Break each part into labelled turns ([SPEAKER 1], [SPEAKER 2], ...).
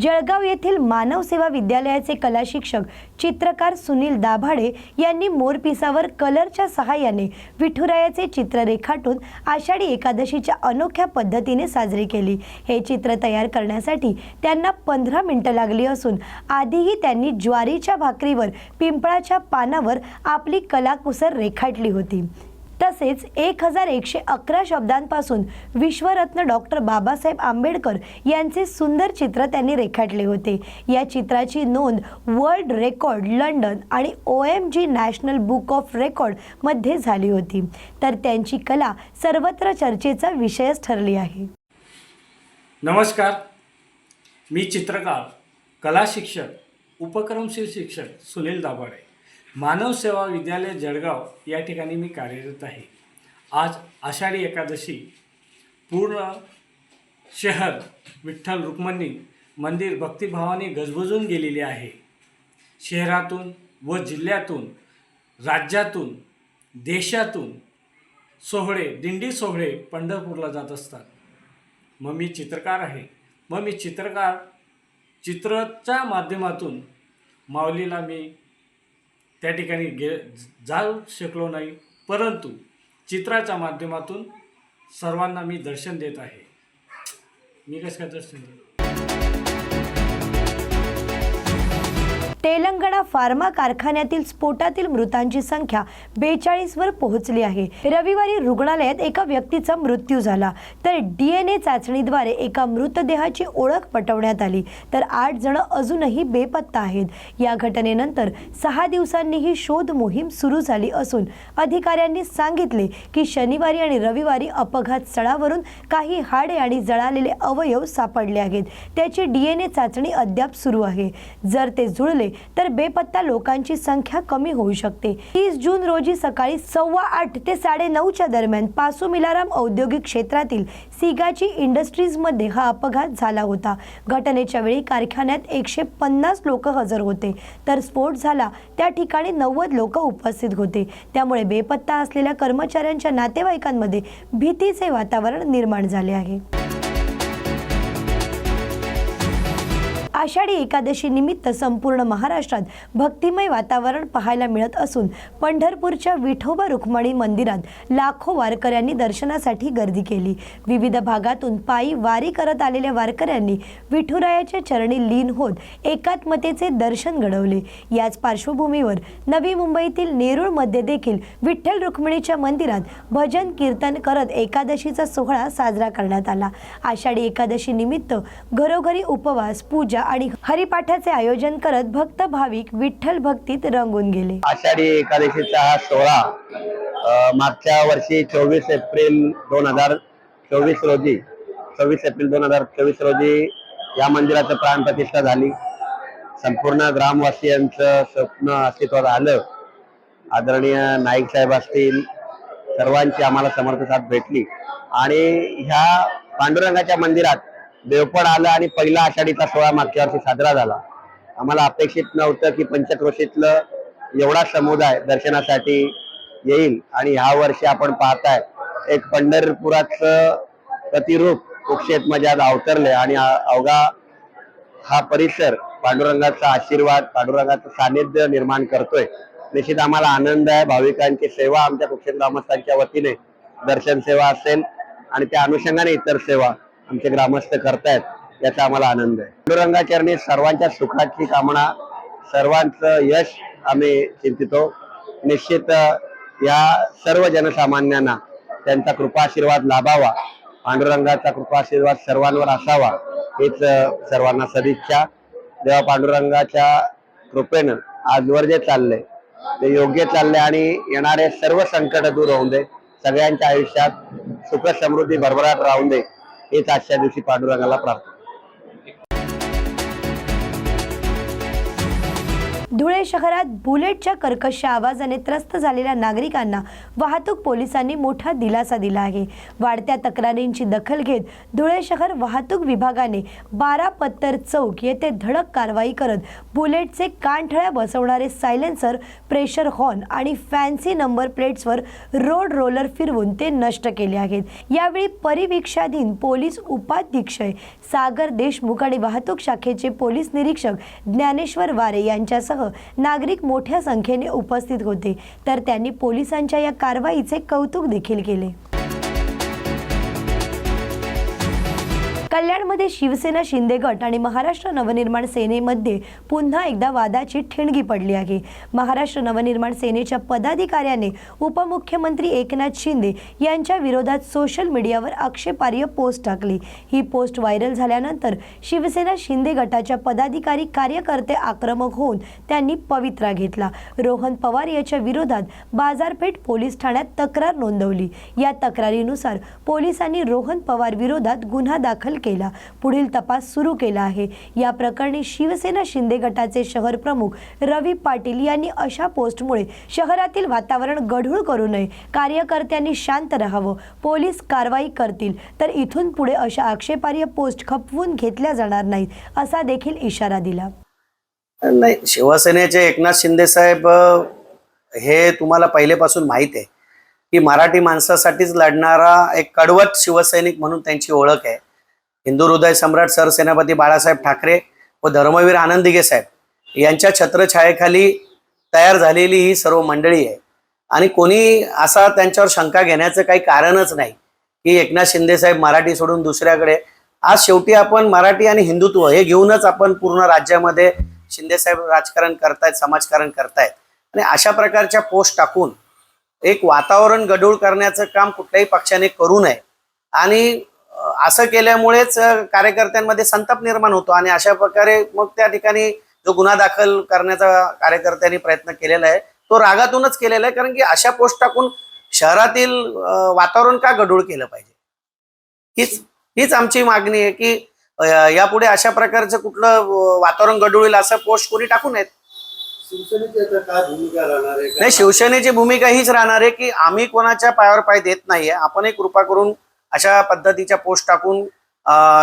[SPEAKER 1] जळगाव येथील मानव सेवा विद्यालयाचे कला शिक्षक चित्रकार सुनील दाभाडे यांनी मोरपिसावर कलरच्या सहाय्याने विठुरायाचे चित्र रेखाटून आषाढी एकादशीच्या अनोख्या पद्धतीने साजरी केली. हे चित्र तयार करण्यासाठी त्यांना पंधरा मिनटं लागली असून आधीही त्यांनी ज्वारीच्या भाकरीवर पिंपळाच्या पानावर आपली कलाकुसर रेखाटली होती. तसेच एक हजार एकशे अकरा शब्दांपासून विश्वरत्न डॉक्टर बाबासाहेब आंबेडकर यांचे सुंदर चित्र त्यांनी रेखाटले होते. या चित्राची नोंद वर्ल्ड रेकॉर्ड लंडन आणि O M G national book of रेकॉर्डमध्ये झाली होती. तर त्यांची कला सर्वत्र चर्चेचा विषयच ठरली आहे.
[SPEAKER 2] नमस्कार. मी चित्रकार कला शिक्षक उपक्रमशील शिक्षक सुनील दाभाडे. मानव सेवा विद्यालय जळगाव या ठिकाणी मी कार्यरत आहे. आज आषाढी एकादशी पूर्ण शहर विठ्ठल रुक्मणी मंदिर भक्तिभावाने गजबजून गेलेले आहे. शहरातून व जिल्ह्यातून राज्यातून देशातून सोहळे दिंडी सोहळे पंढरपूरला जात असतात. मग मी चित्रकार आहे. मग मी चित्रकार चित्राच्या माध्यमातून माऊलीला मी त्या ठिकाणी गे जाऊ शकलो नाही. परंतु चित्राच्या माध्यमातून सर्वांना मी दर्शन देत आहे. मी कसं काय दर्शन देतो
[SPEAKER 1] तेलंगणा फार्मा कारखान्यातील स्फोटातील मृतांची संख्या बेचाळीसवर पोहोचली आहे. रविवारी रुग्णालयात एका व्यक्तीचा मृत्यू झाला. तर डीएनए चाचणीद्वारे एका मृतदेहाची ओळख पटवण्यात आली. तर आठ जण अजूनही बेपत्ता आहेत. या घटनेनंतर सहा दिवसांनी ही शोध मोहीम सुरू झाली असून अधिकाऱ्यांनी सांगितले की शनिवारी आणि रविवारी अपघात स्थळावरून काही हाडे आणि जळालेले अवयव सापडले आहेत. त्याची डीएनए चाचणी अद्याप सुरू आहे. जर ते जुळले तर बेपत्ता लोकांची संख्या कमी होऊ शकते. तीस जून रोजी सकाळी सव्वा आठ ते साडे नऊच्या दरम्यान पासू मिलाराम औद्योगिक क्षेत्रातील सिगाची इंडस्ट्रीजमध्ये हा अपघात झाला होता. घटनेच्या वेळी कारखान्यात एकशे पन्नास लोक हजर होते. तर स्फोट झाला. त्या ठिकाणी नव्वद लोक उपस्थित होते. त्यामुळे बेपत्ता असलेल्या कर्मचाऱ्यांच्या नातेवाईकांमध्ये भीतीचे वातावरण निर्माण झाले आहे. आषाढी एकादशी निमित्त संपूर्ण महाराष्ट्रात भक्तिमय वातावरण पाहायला मिळत असून पंढरपूरच्या विठोबा रुक्मणी मंदिरात लाखो वारकऱ्यांनी दर्शनासाठी गर्दी केली. विविध भागातून पायी वारी करत आलेल्या वारकऱ्यांनी विठुरायाच्या चरणी लीन होत एकात्मतेचे दर्शन घडवले. याच पार्श्वभूमीवर नवी मुंबईतील नेरूळमध्ये देखील विठ्ठल रुक्मिणीच्या मंदिरात भजन कीर्तन करत एकादशीचा सोहळा साजरा करण्यात आला. आषाढी एकादशी निमित्त घरोघरी उपवास पूजा आणि हरिपाठाचे आयोजन करत भक्त भाविक विठ्ठल भक्तीत रंगून गेले.
[SPEAKER 3] आषाढी एकादशीचा हा सोहळा मागच्या वर्षी चोवीस एप्रिल दोन हजार चोवीस रोजी चोवीस एप्रिल दोन हजार चोवीस रोजी या मंदिराचं प्राण प्रतिष्ठा झाली. संपूर्ण ग्रामवासियांचं स्वप्न अस्तित्वात आलं. आदरणीय नाईक साहेब असतील सर्वांची आम्हाला समर्थ साथ भेटली. आणि ह्या पांडुरंगाच्या मंदिरात देवपण आलं आणि पहिला आषाढीचा सोहळा मागच्या वर्षी साजरा झाला. आम्हाला अपेक्षित नव्हतं की पंचक्रोशीतलं एवढा समुदाय दर्शनासाठी येईल आणि ह्या वर्षी आपण पाहताय एक पंढरपुराचं प्रतिरूप कुक्षेतमध्ये आज अवतरले आणि अवघा हा परिसर पांडुरंगाचा आशीर्वाद पांडुरंगाचं सानिध्य निर्माण करतोय. निश्चित आम्हाला आनंद आहे भाविकांची सेवा आमच्या कुक्षेत ग्रामस्थांच्या वतीने दर्शन सेवा असेल आणि त्या अनुषंगाने इतर सेवा आमचे ग्रामस्थ करतायत याचा आम्हाला आनंद आहे. पांडुरंगाचरणी सर्वांच्या सुखाची कामना सर्वांचं यश आम्ही चिंतितो. निश्चित या सर्व जनसामान्यांना त्यांचा कृपाशीर्वाद लाभावा. पांडुरंगाचा कृपाशीर्वाद सर्वांवर असावा हेच सर्वांना सदिच्छा. देवा पांडुरंगाच्या कृपेनं आजवर जे चालले. ते योग्य चालले आणि येणारे सर्व संकट दूर होऊन दे. सगळ्यांच्या आयुष्यात सुख समृद्धी भरभराट राहून दे. हेच आजच्या दिवशी पांडुरंगाला प्रार्थना
[SPEAKER 1] धुळे शहरात बुलेटच्या कर्कश आवाजाने त्रस्त झालेल्या नागरिकांना वाहतूक पोलिसांनी मोठा दिलासा दिला आहे. वाढत्या तक्रारींची दखल घेत धुळे शहर वाहतूक विभागाने बारा पत्तर चौक येथे धडक कारवाई करत बुलेटचे कानठळ्या बसवणारे सायलेन्सर प्रेशर हॉर्न आणि फॅन्सी नंबर प्लेट्सवर रोड रोलर फिरवून ते नष्ट केले आहेत. यावेळी परिवीक्षाधीन पोलीस उपाधीक्षय सागर देशमुख आणि वाहतूक शाखेचे पोलीस निरीक्षक ज्ञानेश्वर वारे यांच्यासह नागरिक मोठ्या संख्येने उपस्थित होते. तर त्यांनी पोलिसांच्या या कारवाईचे कौतुक देखील केले. कल्याणमध्ये शिवसेना शिंदे गट आणि महाराष्ट्र नवनिर्माण सेनेमध्ये पुन्हा एकदा वादाची ठिणगी पडली आहे. महाराष्ट्र नवनिर्माण सेनेच्या पदाधिकाऱ्याने उपमुख्यमंत्री एकनाथ शिंदे यांच्या विरोधात सोशल मीडियावर आक्षेपार्ह पोस्ट टाकली. ही पोस्ट व्हायरल झाल्यानंतर शिवसेना शिंदे गटाच्या पदाधिकारी कार्यकर्ते आक्रमक होऊन त्यांनी पवित्रा घेतला. रोहन पवार याच्या विरोधात बाजारपेठ पोलीस ठाण्यात तक्रार नोंदवली. या तक्रारीनुसार पोलिसांनी रोहन पवार विरोधात गुन्हा दाखल केला. पुढील तपास सुरू केला आहे. या प्रकरणी शिवसेना शिंदे गटाचे शहर प्रमुख रवी पाटील यांनी अशा पोस्टमुळे शहरातील वातावरण गढूळ करू नये. कार्यकर्त्यांनी शांत राहावं. पोलीस कारवाई करतील तर इथून पुढे अशा आक्षेपार्ह पोस्ट खपवून घेतल्या जाणार नाहीत असा देखील इशारा दिला.
[SPEAKER 4] नाही शिवसेनेचे एकनाथ शिंदे साहेब हे तुम्हाला पहिलेपासून माहीत आहे की मराठी माणसासाठीच लढणारा एक कडवट शिवसैनिक म्हणून त्यांची ओळख आहे. हिंदू हृदय सम्राट सरसेनापती बाळासाहेब ठाकरे व धर्मवीर आनंदिगे साहेब यांच्या छत्रछायेखाली तयार झालेली ही सर्व मंडळी आहे. आणि कोणी असा त्यांच्यावर शंका घेण्याचं काही कारणच नाही की एकनाथ शिंदे साहेब मराठी सोडून दुसऱ्याकडे. आज शेवटी आपण मराठी आणि हिंदुत्व हे घेऊनच आपण पूर्ण राज्यामध्ये शिंदेसाहेब राजकारण करतायत समाजकारण करतायत. आणि अशा प्रकारच्या पोस्ट टाकून एक वातावरण गढूळ करण्याचं काम कुठल्याही पक्षाने करू नये. आणि असं केल्यामुळेच कार्यकर्त्यांमध्ये संताप निर्माण होतो आणि अशा प्रकारे मग त्या ठिकाणी जो गुन्हा दाखल करण्याचा कार्यकर्त्यांनी प्रयत्न केलेला आहे तो रागातूनच केलेला आहे कारण की अशा पोस्ट टाकून शहरातील वातावरण का गढूळ केलं पाहिजे? हीच हीच आमची मागणी आहे की यापुढे अशा प्रकारचं कुठलं वातावरण गढूळ होईल असं पोस्ट कोणी टाकू नयेत. नाही शिवसेनेची भूमिका हीच राहणार आहे की आम्ही कोणाच्या पायावर पाय देत नाहीये. आपण एक कृपा करून अशा पद्धतीच्या पोस्ट टाकून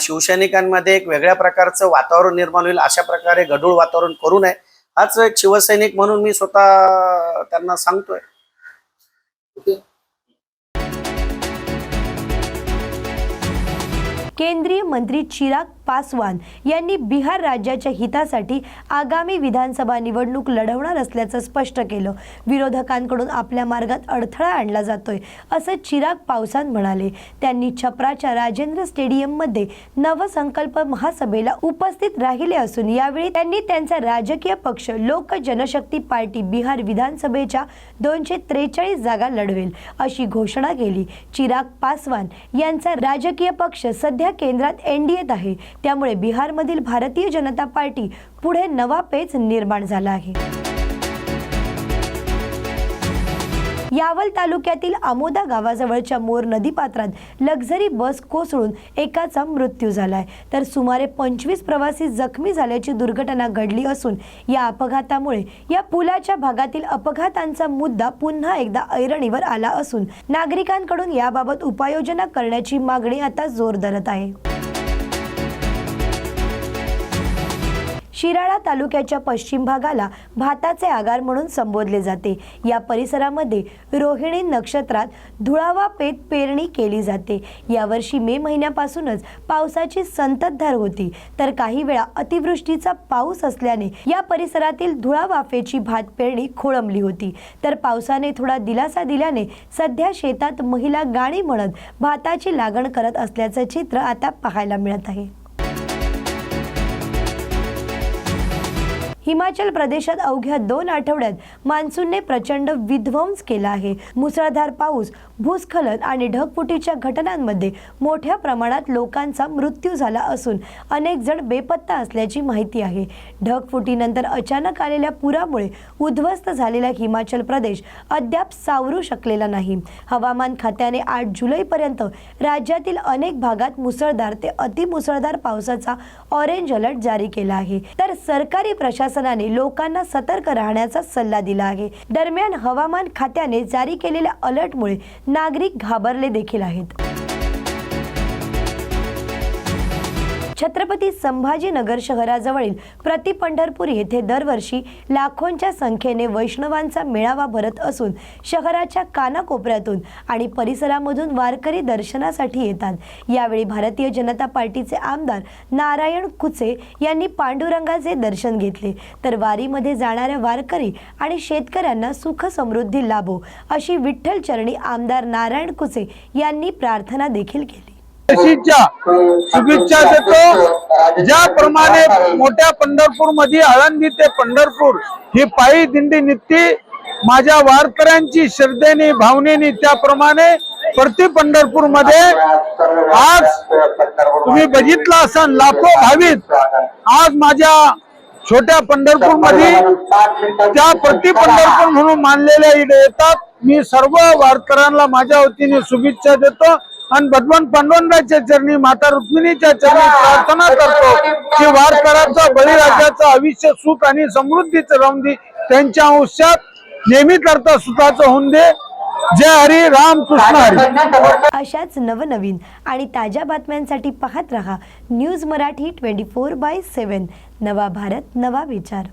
[SPEAKER 4] शिवसैनिकांमध्ये एक वेगळ्या प्रकारचं वातावरण निर्माण होईल अशा प्रकारे गढूळ वातावरण करू नये. हाच एक शिवसैनिक म्हणून मी स्वतः त्यांना सांगतोय.
[SPEAKER 1] केंद्रीय मंत्री चिराग पासवान यांनी बिहार राज्याच्या हितासाठी आगामी विधानसभा निवडणूक लढवणार असल्याचं स्पष्ट केलं. विरोधकांकडून आपल्या मार्गात अडथळा आणला जातोय असं चिराग पावसान म्हणाले. त्यांनी छपराच्या राजेंद्र स्टेडियममध्ये नवसंकल्प महासभेला उपस्थित राहिले असून यावेळी त्यांनी त्यांचा राजकीय पक्ष लोक जनशक्ती पार्टी बिहार विधानसभेच्या दोनशे त्रेचाळीस जागा लढवेल अशी घोषणा केली. चिराग पासवान यांचा राजकीय पक्ष सध्या केंद्रात एनडीएत आहे. त्यामुळे बिहारमधील भारतीय जनता पार्टी पुढे नवा पेच निर्माण झाला आहे. यावल तालुक्यातील आमोदा गावाजवळच्या मोर नदीपात्रात लक्झरी बस कोसळून एकाचा मृत्यू झालाय. तर सुमारे पंचवीस प्रवासी जखमी झाल्याची दुर्घटना घडली असून या अपघातामुळे या पुलाच्या भागातील अपघातांचा मुद्दा पुन्हा एकदा ऐरणीवर आला असून नागरिकांकडून याबाबत उपाययोजना करण्याची मागणी आता जोर धरत आहे. शिराळा तालुक्याच्या पश्चिम भागाला भाताचे आगार म्हणून संबोधले जाते. या परिसरामध्ये रोहिणी नक्षत्रात धुळावा पेत पेरणी केली जाते. यावर्षी मे महिन्यापासूनच पावसाची संततधार होती. तर काही वेळा अतिवृष्टीचा पाऊस असल्याने या परिसरातील धुळावाफेची भात पेरणी खोळंबली होती. तर पावसाने थोडा दिलासा दिल्याने सध्या शेतात महिला गाणी म्हणत भाताची लागण करत असल्याचं चित्र आता पाहायला मिळत आहे. हिमाचल प्रदेशात अवघ्या दोन आठवड्यात मान्सूनने प्रचंड विध्वंस केला आहे. मुसळधार पाऊस भूस्खलन आणि ढगफुटीच्या घटनांमध्ये मोठ्या प्रमाणात लोकांचा मृत्यू झाला असून अनेक जण बेपत्ता असल्याची माहिती आहे. ढगफुटीनंतर अचानक आलेल्या पुरामुळे उद्ध्वस्त झालेला हिमाचल प्रदेश अद्याप सावरू शकलेला नाही. हवामान खात्याने आठ जुलैपर्यंत राज्यातील अनेक भागात मुसळधार ते अतिमुसळधार पावसाचा ऑरेंज अलर्ट जारी केला आहे. तर सरकारी प्रशासनाने लोकांना सतर्क राहण्याचा सल्ला दिला आहे. दरम्यान हवामान खात्याने जारी केलेल्या अलर्टमुळे नागरिक घाबरले देखील आहेत. छत्रपती संभाजीनगर शहराजवळील प्रति पंढरपूर येथे दरवर्षी लाखोंच्या संख्येने वैष्णवांचा मेळावा भरत असून शहराच्या कानाकोपऱ्यातून आणि परिसरामधून वारकरी दर्शनासाठी येतात. यावेळी भारतीय जनता पार्टीचे आमदार नारायण कुचे यांनी पांडुरंगाचे दर्शन घेतले. तर वारीमध्ये जाणाऱ्या वारकरी आणि शेतकऱ्यांना सुख समृद्धी लाभो अशी विठ्ठल चरणी आमदार नारायण कुचे यांनी प्रार्थना देखील केली.
[SPEAKER 5] शुभेच्छा शुभेच्छा देतो. ज्याप्रमाणे मोठ्या पंढरपूरमध्ये आळंदी ते पंढरपूर ही पायी दिंडी निघते. माझ्या वारकऱ्यांची श्रद्धेने भावनेने त्याप्रमाणे प्रति पंढरपूरमध्ये आज तुम्ही बघितला असाल लाखो भावित आज माझ्या छोट्या पंढरपूरमध्ये त्या प्रति पंढरपूर म्हणून मानलेल्या इथे येतात. मी सर्व वारकऱ्यांना माझ्या वतीने शुभेच्छा देतो. आणि भगवान पांडुरंगाच्या चरणी माता रुक्मिणीच्या चरणी प्रार्थना करतो की वारकऱ्याचा बळीराजाचं आयुष्य सुख आणि समृद्धीचं राहून दे. त्यांच्या आयुष्यात नेहमी करता सुखाचं होऊन दे. जय हरी राम कृष्ण हरी.
[SPEAKER 1] अशाच नवनवीन आणि ताज्या बातम्यांसाठी पाहत रहा news Marathi twenty four by seven. नवा भारत नवा विचार.